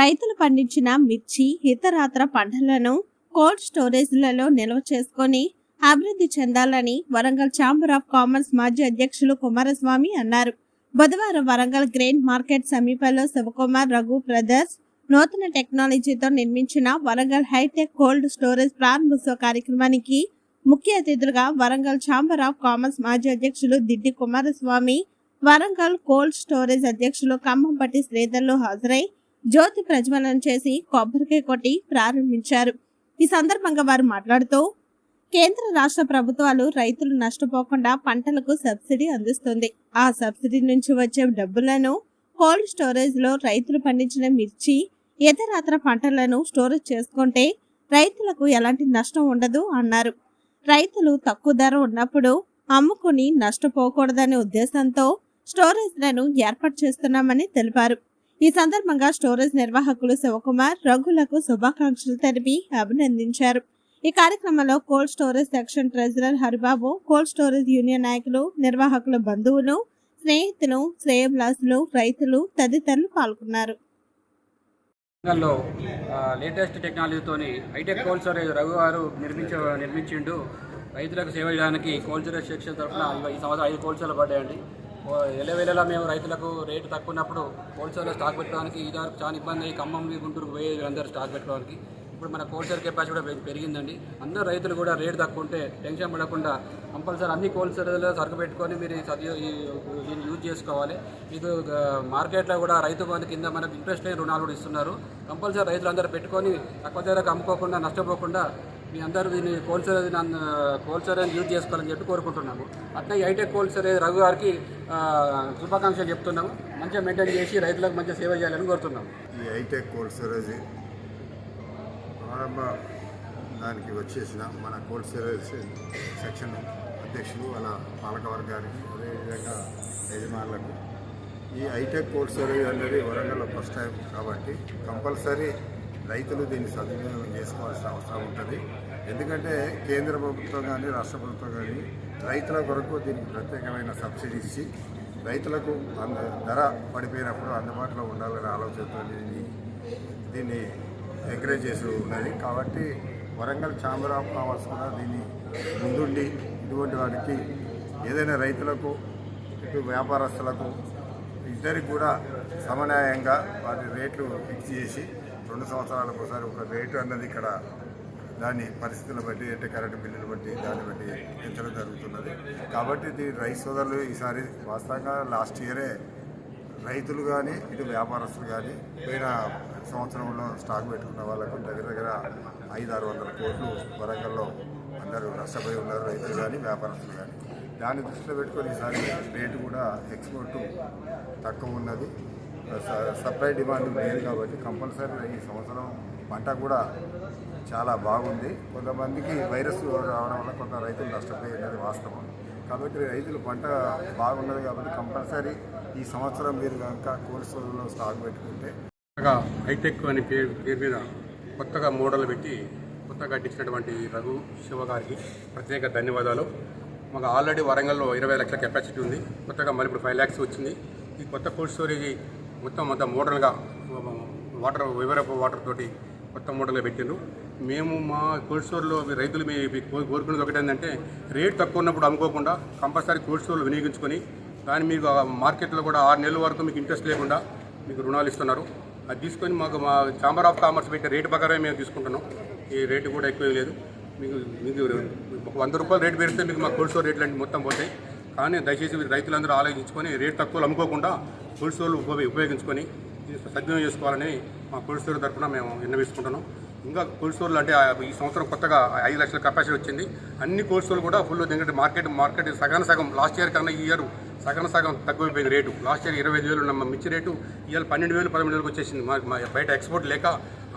రైతులు పండించిన మిర్చి ఇతరాతర పంటలను కోల్డ్ స్టోరేజ్లలో నిల్వ చేసుకొని అభివృద్ధి చెందాలని వరంగల్ ఛాంబర్ ఆఫ్ కామర్స్ మాజీ అధ్యక్షులు కుమారస్వామి అన్నారు. బుధవారం వరంగల్ గ్రెయిన్ మార్కెట్ సమీపంలో శివకుమార్ రఘు బ్రదర్స్ నూతన టెక్నాలజీతో నిర్మించిన వరంగల్ హైటెక్ కోల్డ్ స్టోరేజ్ ప్రారంభోత్సవ కార్యక్రమానికి ముఖ్య అతిథులుగా వరంగల్ ఛాంబర్ ఆఫ్ కామర్స్ మాజీ అధ్యక్షులు దిడ్డి కుమారస్వామి వరంగల్ కోల్డ్ స్టోరేజ్ అధ్యక్షులు ఖమ్మంపట్టి శ్రీధర్లు హాజరై జ్యోతి ప్రజ్వలనం చేసి కొబ్బరికాయ కొట్టి ప్రారంభించారు. ఈ సందర్భంగా వారు మాట్లాడుతూ కేంద్ర రాష్ట్ర ప్రభుత్వాలు రైతులు నష్టపోకుండా పంటలకు సబ్సిడీ అందిస్తుంది. ఆ సబ్సిడీ నుంచి వచ్చే డబ్బులను కోల్డ్ స్టోరేజ్లో రైతులు పండించిన మిర్చి ఇతరత్ర పంటలను స్టోరేజ్ చేసుకుంటే రైతులకు ఎలాంటి నష్టం ఉండదు అన్నారు. రైతులు తక్కువ ధర ఉన్నప్పుడు అమ్ముకుని నష్టపోకూడదనే ఉద్దేశంతో స్టోరేజ్లను ఏర్పాటు చేస్తున్నామని తెలిపారు. ఈ సందర్భంగా స్టోరేజ్ నిర్వాహకులు శివకుమార్ రఘులకు శుభాకాంక్షలు తెలిపి అభినందించారు. ఈ కార్యక్రమంలో cold storage section treasurer Haribabu cold storage union నాయకులు నిర్వాహకుల బంధువులు స్నేహితులు శ్రేయభిలాసులు రైతులు తదితరులు పాల్గొన్నారు. రంగంలో latest టెక్నాలజీతోని hitech cold storage Raghu garu నిర్మించ నిర్మించిండు. రైతులకు సేవ చేయడానికి కోల్డ్ స్టోరేజ్ సెక్షన్ తరఫున ఈ సంవత్సరం ఐదు కోల్డ్ స్టోర్లు పడ్డాయండి. ఎలవేళలా మేము రైతులకు రేటు తక్కువ ఉన్నప్పుడు హోల్సేల్లో స్టాక్ పెట్టడానికి ఈ దారి చాలా ఇబ్బంది అయ్యి ఖమ్మం గుంటూరు పోయే అందరూ స్టాక్ పెట్టుకోవడానికి. ఇప్పుడు మన హోల్సేల్ కెపాసిటీ కూడా పెరిగిందండి. అందరూ రైతులు కూడా రేటు తక్కువ ఉంటే టెన్షన్ పడకుండా కంపల్సరీ అన్ని హోల్సేల్లో సరుకు పెట్టుకొని మీరు ఈ ఈ- దీన్ని యూజ్ చేసుకోవాలి. మీకు మార్కెట్లో కూడా రైతు బంధు కింద మనకు ఇంట్రెస్ట్ లేని రుణాలు కూడా ఇస్తున్నారు. కంపల్సరీ రైతులు అందరూ పెట్టుకొని తక్కువ ధరకు అమ్ముకోకుండా నష్టపోకుండా మీ అందరూ దీన్ని కోల్సర్ స్టోరేజ్ కోల్డ్ యూజ్ చేసుకోవాలని చెప్పి కోరుకుంటున్నాము. అట్లా ఈ హైటెక్ కోల్డ్ రఘు గారికి శుభాకాంక్షలు చెప్తున్నాము. మంచిగా మెయింటైన్ చేసి రైతులకు మంచిగా సేవ చేయాలని కోరుతున్నాము. ఈ హైటెక్ కోల్డ్ ప్రారంభ దానికి వచ్చేసిన మన కోల్డ్ సెక్షన్ అధ్యక్షులు వాళ్ళ పాలక వర్గానికి అదేవిధంగా యజమానులకు. ఈ హైటెక్ కోల్డ్ స్టోరేజ్ అనేది వరంగల్లో ఫస్ట్ టైం కాబట్టి కంపల్సరీ రైతులు దీన్ని సద్వినియోగం చేసుకోవాల్సిన అవసరం ఉంటుంది. ఎందుకంటే కేంద్ర ప్రభుత్వం కానీ రాష్ట్ర ప్రభుత్వం కానీ రైతుల కొరకు దీనికి ప్రత్యేకమైన సబ్సిడీ ఇచ్చి రైతులకు అంద ధర పడిపోయినప్పుడు అందుబాటులో ఉండాలనే ఆలోచనతో దీన్ని దీన్ని ఎంకరేజ్ చేసి ఉన్నది. కాబట్టి వరంగల్ ఛాంబర్ ఆఫ్ కామర్స్ కూడా దీన్ని ముందుండి ఇటువంటి వాటికి ఏదైనా రైతులకు ఇటు వ్యాపారస్తులకు ఇద్దరికి కూడా సమన్యాయంగా వాటి రేట్లు ఫిక్స్ చేసి రెండు సంవత్సరాలకు ఒకసారి ఒక రేటు అన్నది ఇక్కడ దాని పరిస్థితులను బట్టి అంటే కరెంటు బిల్లులు బట్టి దాన్ని బట్టి పెంచడం జరుగుతున్నది. కాబట్టి దీని రైతు సోదరులు ఈసారి వాస్తవంగా లాస్ట్ ఇయరే రైతులు కానీ ఇటు వ్యాపారస్తులు కానీ పోయిన సంవత్సరంలో స్టాక్ పెట్టుకున్న వాళ్ళకు దగ్గర దగ్గర ఐదు ఆరు వందల కోట్లు వరంగల్లో అందరూ నష్టపోయి ఉన్నారు రైతులు కానీ వ్యాపారస్తులు కానీ దాన్ని దృష్టిలో పెట్టుకొని ఈసారి రేటు కూడా ఎక్స్పోర్ట్ తక్కువ ఉన్నది. సప్లై డిమాండ్ లేదు కాబట్టి కంపల్సరీ ఈ సంవత్సరం పంట కూడా చాలా బాగుంది. కొంతమందికి వైరస్ రావడం వల్ల కొంత రైతులు నష్టపోయి వాస్తవం. కాబట్టి రైతులు పంట బాగున్నది కాబట్టి కంపల్సరీ ఈ సంవత్సరం మీరు కనుక కోల్డ్ స్టోర్లో స్టాక్ పెట్టుకుంటే హైటెక్ అనే పేరు పేరు మీద కొత్తగా మోడల్ పెట్టి కొత్తగా కట్టించినటువంటి రఘు శివ గారికి ప్రత్యేక ధన్యవాదాలు. మాకు ఆల్రెడీ వరంగల్లో ఇరవై లక్షల కెపాసిటీ ఉంది. కొత్తగా మళ్ళీ ఇప్పుడు ఫైవ్ ల్యాక్స్ వచ్చింది. ఈ కొత్త కోల్డ్ స్టోరేజ్ మొత్తం మొత్తం మోడల్గా వాటర్ వివరపు వాటర్ తోటి కొత్త మోడల్గా పెట్టిండ్రు. మేము మా కోల్డ్ స్టోర్లో రైతులు మీ కోరుకునేది ఒకటి ఏంటంటే రేట్ తక్కువ ఉన్నప్పుడు అమ్ముకోకుండా కంపల్సరీ కోల్డ్ స్టోర్లు వినియోగించుకొని దాన్ని మీకు మార్కెట్లో కూడా ఆరు నెలల వరకు మీకు ఇంట్రెస్ట్ లేకుండా మీకు రుణాలు ఇస్తున్నారు. అది తీసుకొని మాకు మా ఛాంబర్ ఆఫ్ కామర్స్ పెట్టే రేటు ప్రకారమే మేము తీసుకుంటున్నాం. ఈ రేటు కూడా ఎక్కువ లేదు. మీకు మీకు ఒక వంద రూపాయలు రేటు పెడితే మీకు మా కోల్డ్ స్టోర్ రేట్లు మొత్తం పోతాయి. కానీ దయచేసి రైతులందరూ ఆలోచించుకొని రేటు తక్కువలు అమ్ముకోకుండా కోల్డ్ ఉపయోగ ఉపయోగించుకొని సద్వినియోగం చేసుకోవాలని మా కోల్డ్ తరఫున మేము విన్నవిస్తున్నాం ఇంకా కోల్డ్ స్టోర్లు అంటే ఈ సంవత్సరం కొత్తగా ఐదు లక్షల కెపాసిటీ వచ్చింది. అన్ని కోల్డ్ స్టోర్లు కూడా ఫుల్ ఎందుకంటే మార్కెట్ మార్కెట్ సగం సగం లాస్ట్ ఇయర్ కన్నా ఈ ఇయర్ సగం సగం తగ్గిపోయింది రేటు. లాస్ట్ ఇయర్ ఇరవై ఐదు వేలు ఉన్న మిర్చి రేటు ఇవాళ పన్నెండు వేలు పదమూడు వేలకు వచ్చేసింది. మా బయట ఎక్స్పోర్ట్ లేక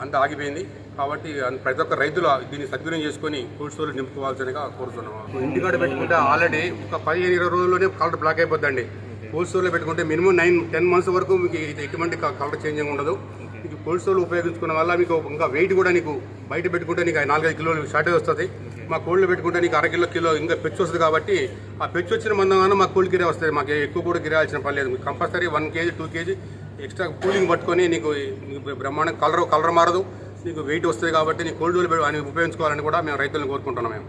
అంత ఆగిపోయింది. కాబట్టి ప్రతి ఒక్క రైతులు దీన్ని సద్వినియోగం చేసుకొని కోల్డ్ స్టోర్లు నింపుకోవాల్సిందిగా కోరుతున్నాం ఇంటికాడ పెట్టుకుంటే ఆల్రెడీ ఒక పదిహేను ఇరవై రోజుల్లోనే కలర్ బ్లాక్ అయిపోద్దండి. కోల్డ్ స్టోర్లో పెట్టుకుంటే మినిమం నైన్ టెన్ మంత్స్ వరకు మీకు ఇది ఎటువంటి కలర్ చేంజింగ్ ఉండదు. మీకు కోల్డ్ స్టోర్లు ఉపయోగించుకున్న వల్ల మీకు ఇంకా వెయిట్ కూడా నీకు బయట పెట్టుకుంటే నీకు నాలుగైదు కిలోలు షార్టేజ్ వస్తుంది. మా కోళ్ళు పెట్టుకుంటే నీకు అర కిలో ఇంకా పెచ్చు వస్తుంది కాబట్టి ఆ పెచ్చు వచ్చిన మందంగానే మా కోళ్ళు గిరే వస్తుంది మాకు ఎక్కువ కూడా గిరాల్సిన పని లేదు. Compulsory one kg two kg extra cooling పట్టుకొని నీకు బ్రహ్మాండం కలర్ కలర్ మారదు. నీకు వెయిట్ వస్తుంది కాబట్టి నీ కోల్డ్ అని ఉపయోగించుకోవాలని కూడా మేము రైతులను కోరుకుంటున్నాం మేము.